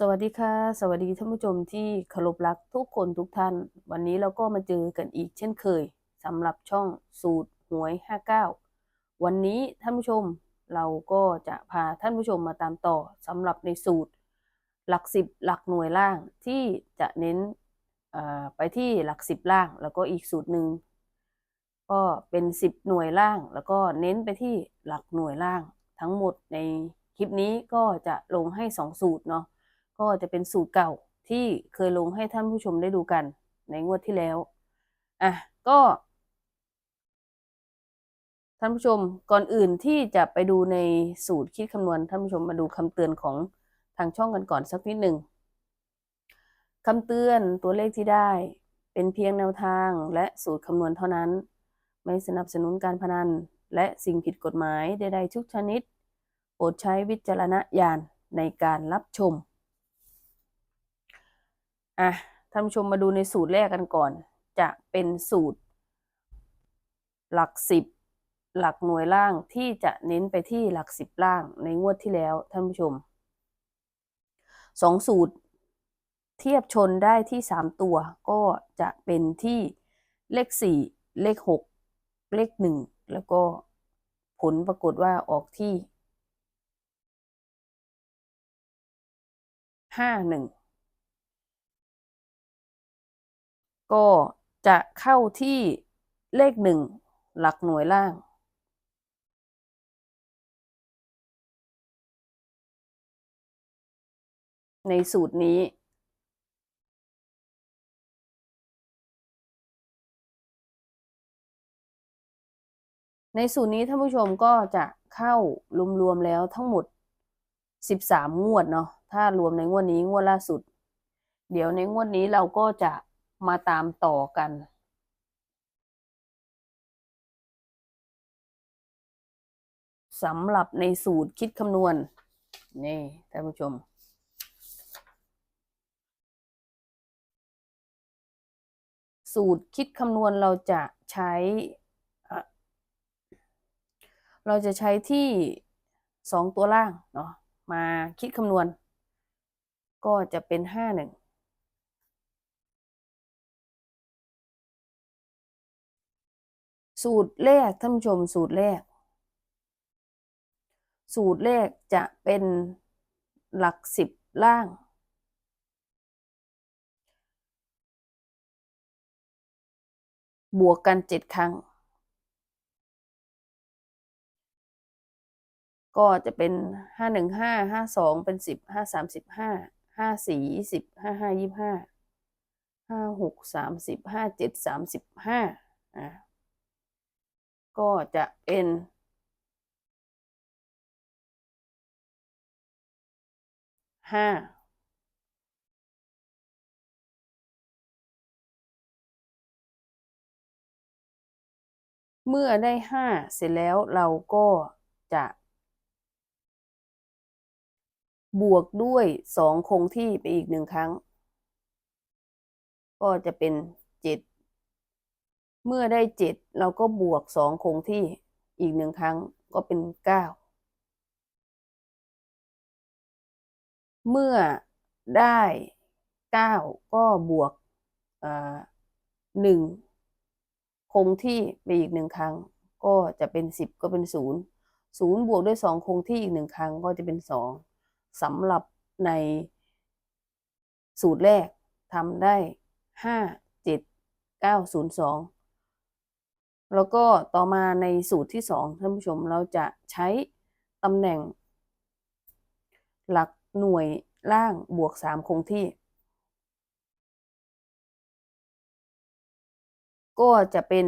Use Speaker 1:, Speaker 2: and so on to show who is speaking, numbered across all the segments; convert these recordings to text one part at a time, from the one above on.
Speaker 1: สวัสดีค่ะ สวัสดีท่านผู้ชมที่เคารพรักทุกคนทุกท่าน วันนี้เราก็มาเจอกันอีกเช่นเคยสำหรับช่องสูตรหวย 59 วันนี้ท่านผู้ชมเราก็จะพาท่านผู้ชมมาตามต่อสำหรับในสูตร หลักสิบหลักหน่วยล่างที่จะเน้นไปที่หลักสิบล่าง แล้วก็อีกสูตรหนึ่งก็เป็นสิบหน่วยล่าง แล้วก็เน้นไปที่หลักหน่วยล่าง ทั้งหมดในคลิปนี้ก็จะลงให้สองสูตรเนาะ ก็จะเป็นสูตรเก่าที่เคยลงให้ท่านผู้ชมได้ดูกันในงวดที่แล้ว อะ ก็ ท่านผู้ชมก่อนอื่นที่จะไปดูในสูตรคิดคำนวณท่านผู้ชมมาดูคำเตือนของทางช่องกันก่อนสักนิดหนึ่งคำเตือนตัวเลขที่ได้ เป็นเพียงแนวทางและสูตรคำนวณเท่านั้น ไม่สนับสนุนการพนัน และสิ่งผิดกฎหมายใดๆทุกชนิดโปรดใช้วิจารณญาณในการรับชม อะท่านผู้ชมมาดูในสูตรแรกกันก่อน จะเป็นสูตร หลักสิบหลักหน่วยล่างที่จะเน้นไปที่หลักสิบล่างในงวดที่แล้วท่านผู้ชมสองสูตร เทียบชนได้ที่สามตัว ก็จะเป็นที่เลขสี่เลขหกเลขหนึ่งแล้วก็ผลปรากฏว่าออกที่ห้าหนึ่ง ก็จะเข้าที่เลขหนึ่งหลักหน่วยล่าง ในสูตรนี้ ในสูตรนี้ท่านผู้ชมก็จะเข้ารวมๆแล้วทั้งหมด 13 งวดเนาะถ้ารวมในงวดนี้งวดล่าสุด เดี๋ยวในงวดนี้เราก็จะ มาตามต่อกันสำหรับในสูตรคิดคำนวณ นี่ท่านผู้ชม สูตรคิดคำนวณเราจะใช้ เราจะใช้ที่สองตัวล่างเนาะมาคิดคำนวณ ก็จะเป็นห้าหนึ่ง สูตรแรกท่านผู้ชมสูตรแรก สูตรแรกจะเป็นหลักสิบล่าง บวกกันเจ็ดครั้ง ก็จะเป็นห้าหนึ่งห้าห้าสองเป็นสิบห้าสามสิบห้าห้าสี่ยี่สิบห้าห้ายี่ห้าห้าหกสามสิบห้าเจ็ดสามสิบห้าอะ ก็จะเป็นห้าเมื่อได้ห้าเสร็จแล้วเราก็จะ บวกด้วยสองคงที่ไปอีกหนึ่งครั้ง ก็จะเป็นเจ็ด เมื่อได้เจ็ดเราก็บวกสองคงที่อีกหนึ่งครั้งก็เป็นเก้าเมื่อได้เก้าก็บวกหนึ่งคงที่ไปอีกหนึ่งครั้ง ก็จะเป็นสิบก็เป็นศูนย์ศูนย์บวกด้วยสองคงที่อีกหนึ่งครั้งก็จะเป็นสองสำหรับในสูตรแรกทำได้ห้าเจ็ดเก้าศูนย์สอง แล้วก็ต่อมาในสูตรที่สองท่านผู้ชมเราจะใช้ตำแหน่ง หลักหน่วยล่างบวกสามคงที่ ก็จะเป็น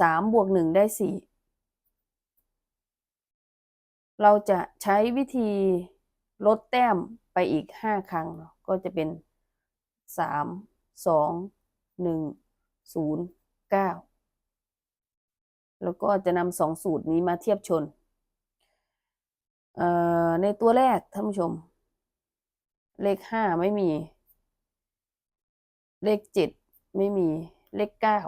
Speaker 1: สามบวกหนึ่งได้สี่เราจะใช้วิธีลดแต้มไปอีกห้าครั้ง ก็จะเป็นสามสองหนึ่งศูนย์ เก้าแล้วก็จะนำสองสูตรนี้มาเทียบชน ในตัวแรกท่านผู้ชม เลขห้าไม่มี เลขเจ็ดไม่มี เลขเก้า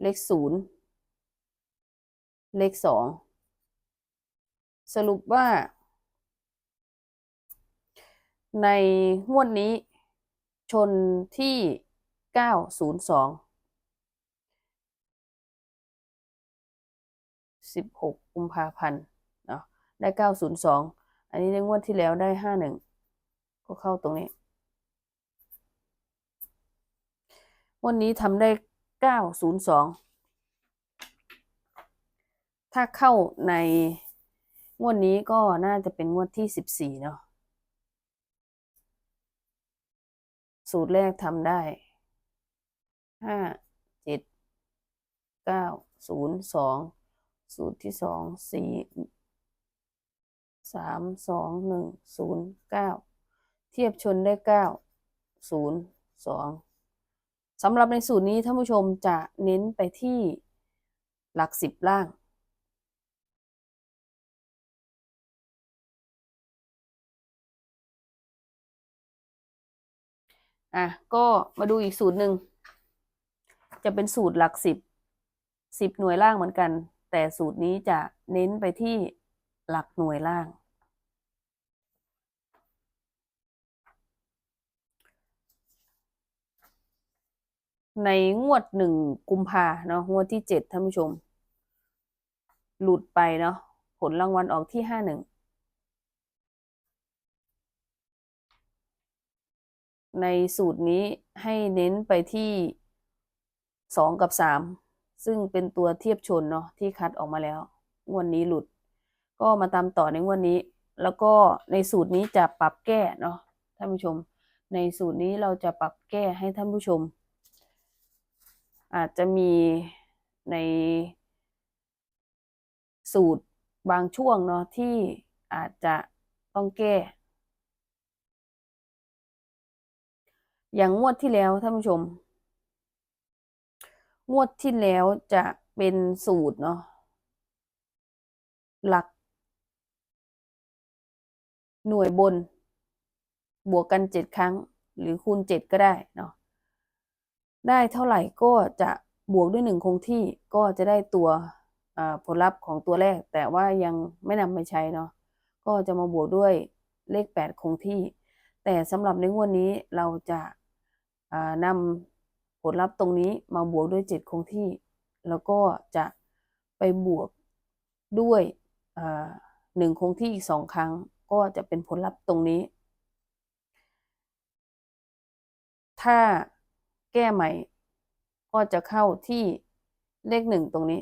Speaker 1: เลขศูนย์เลขสองสรุปว่า ในงวดนี้ชนที่ เก้าศูนย์สองสิบหกกุมภาพันธ์เนาะได้เก้าศูนย์สองอันนี้ในงวดที่แล้วได้ห้าหนึ่งก็เข้าตรงนี้วันนี้ทำได้เก้าศูนย์สองถ้าเข้าในงวดนี้ก็น่าจะเป็นงวดที่สิบสี่เนาะสูตรแรกทำได้ ห้าเจ็ดเก้าศูนย์สองสูตรที่สองสี่สามสองหนึ่งศูนย์เก้าเทียบชนได้เก้าศูนย์สองสำหรับในสูตรนี้ท่านผู้ชมจะเน้นไปที่หลักสิบล่างอะก็มาดูอีกสูตรหนึ่ง จะเป็นสูตรหลักสิบสิบหน่วยล่างเหมือนกัน แต่สูตรนี้จะเน้นไปที่หลักหน่วยล่าง ในงวดหนึ่งกุมภาเนาะงวดที่เจ็ดท่านผู้ชม หลุดไปเนาะผลรางวัลออกที่ห้าหนึ่งในสูตรนี้ให้เน้นไปที่ สองกับสามซึ่งเป็นตัวเทียบชนเนาะที่คัดออกมาแล้ว งวดนนี้หลุด ก็มาตามต่อในงวดนี้ แล้วก็ในสูตรนี้จะปรับแก้เนาะท่านผู้ชม ในสูตรนี้เราจะปรับแก้ให้ท่านผู้ชม อาจจะมีในสูตรบางช่วงเนาะที่อาจจะต้องแก้ อย่างงวดที่แล้วท่านผู้ชม งวดที่แล้วจะเป็นสูตรเนาะหลัก หน่วยบน บวกกันเจ็ดครั้ง หรือคูณเจ็ดก็ได้เนาะได้เท่าไหร่ก็จะบวกด้วยหนึ่งคงที่ก็จะได้ตัวผลลัพธ์ของตัวแรก แต่ว่ายังไม่นำไปใช้เนาะก็จะมาบวกด้วยเลขแปดคงที่ แต่สำหรับในงวดนี้เราจะนำ ผลลัพธ์ตรงนี้มาบวกด้วยเจ็ดคงที่ แล้วก็จะไปบวกด้วยหนึ่งคงที่อีกสองครั้ง ก็จะเป็นผลลัพธ์ตรงนี้ ถ้าแก้ใหม่ ก็จะเข้าที่เลขหนึ่งตรงนี้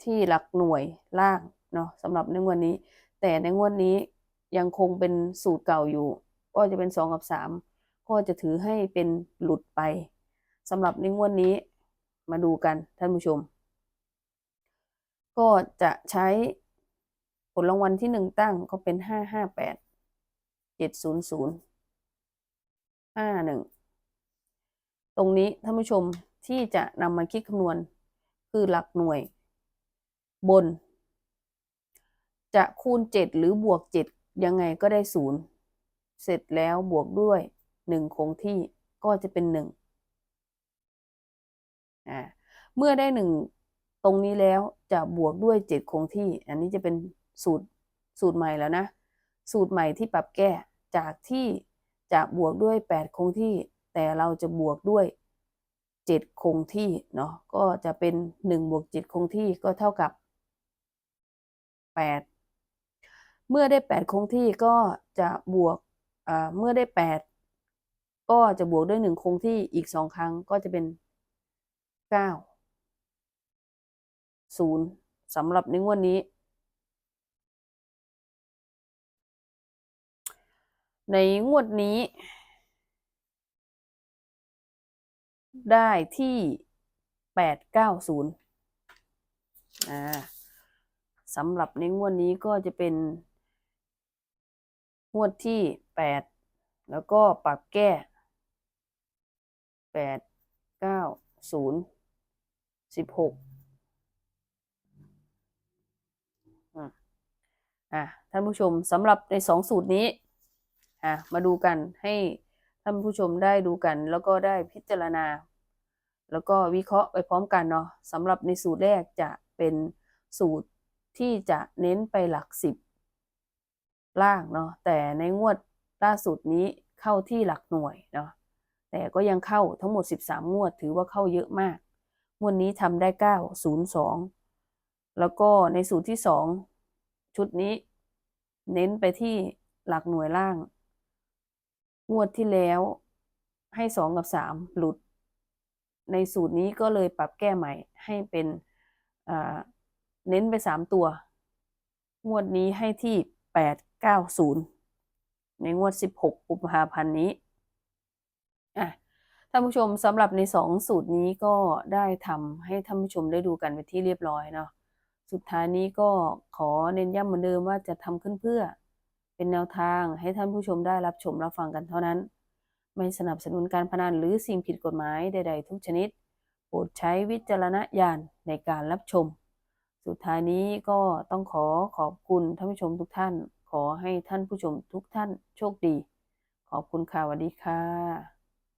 Speaker 1: ที่หลักหน่วยล่างเนาะสำหรับในงวดนนี้ แต่ในงวดนี้ยังคงเป็นสูตรเก่าอยู่ ก็จะเป็นสองกับสาม ก็จะถือให้เป็นหลุดไปสำหรับในงวดนี้มาดูกันท่านผู้ชม ก็จะใช้ผลรางวัลที่หนึ่งตั้งก็เป็นห้าห้าแปดเจ็ดศูนย์ศูนย์ห้าหนึ่งตรงนี้ท่านผู้ชมที่จะนำมาคิดคำนวณคือหลักหน่วย บน จะคูณเจ็ดหรือบวกเจ็ดยังไงก็ได้ศูนย์เสร็จแล้วบวกด้วย หนึ่งคงที่ก็จะเป็นหนึ่งอ่าเมื่อได้หนึ่งตรงนี้แล้วจะบวกด้วยเจ็ดคงที่ อันนี้จะเป็นสูตรสูตรใหม่แล้วนะ สูตรใหม่ที่ปรับแก้จากที่จะบวกด้วยแปดคงที่ แต่เราจะบวกด้วยเจ็ดคงที่เนาะก็จะเป็นหนึ่งบวกเจ็ดคงที่ก็เท่ากับแปดเมื่อได้แปดคงที่ก็จะบวกเมื่อได้แปด ก็จะบวกด้วยหนึ่งคงที่อีกสองครั้งก็จะเป็นเก้าศูนย์สำหรับในงวดนี้ ในงวดนี้ ได้ที่แปดเก้าศูนย์อ่าสำหรับในงวดนี้ก็จะเป็น งวดที่แปดแล้วก็ปรับแก้ แปดเก้าศูนย์สิบหกอะท่านผู้ชมสำหรับในสองสูตรนี้อะมาดูกันให้ท่านผู้ชมได้ดูกัน แล้วก็ได้พิจารณา แล้วก็วิเคราะห์ไปพร้อมกันเนาะสำหรับในสูตรแรกจะเป็นสูตรที่จะเน้นไปหลักสิบล่างเนาะแต่ในงวดล่าสุดนี้เข้าที่หลักหน่วยเนาะ แต่ก็ยังเข้าทั้งหมด 13 งวด ถือว่าเข้าเยอะมาก งวดนี้ทำได้ 902 แล้วก็ในสูตรที่ 2 ชุดนี้ เน้นไปที่หลักหน่วยล่าง งวดที่แล้วให้ 2 กับ 3 หลุด ในสูตรนี้ก็เลยปรับแก้ใหม่ให้เป็นเน้นไป 3 ตัว งวดนี้ให้ที่ 890 ในงวด 16 กุมภาพันธ์นี้ ท่านผู้ชมสำหรับใน 2 สูตรนี้ก็ได้ทำให้ท่านผู้ชมได้ดูกันไปที่เรียบร้อยเนาะสุดท้ายนี้ก็ขอเน้นย้ำเหมือนเดิมว่าจะทำขึ้นเพื่อ เป็นแนวทางให้ท่านผู้ชมได้รับชมรับฟังกันเท่านั้น ไม่สนับสนุนการพนันหรือสิ่งผิดกฎหมายใด ๆ ทุกชนิด โปรดใช้วิจารณญาณในการรับชม สุดท้ายนี้ก็ต้องขอขอบคุณท่านผู้ชมทุกท่าน ขอให้ท่านผู้ชมทุกท่านโชคดี ขอบคุณค่ะสวัสดีค่ะ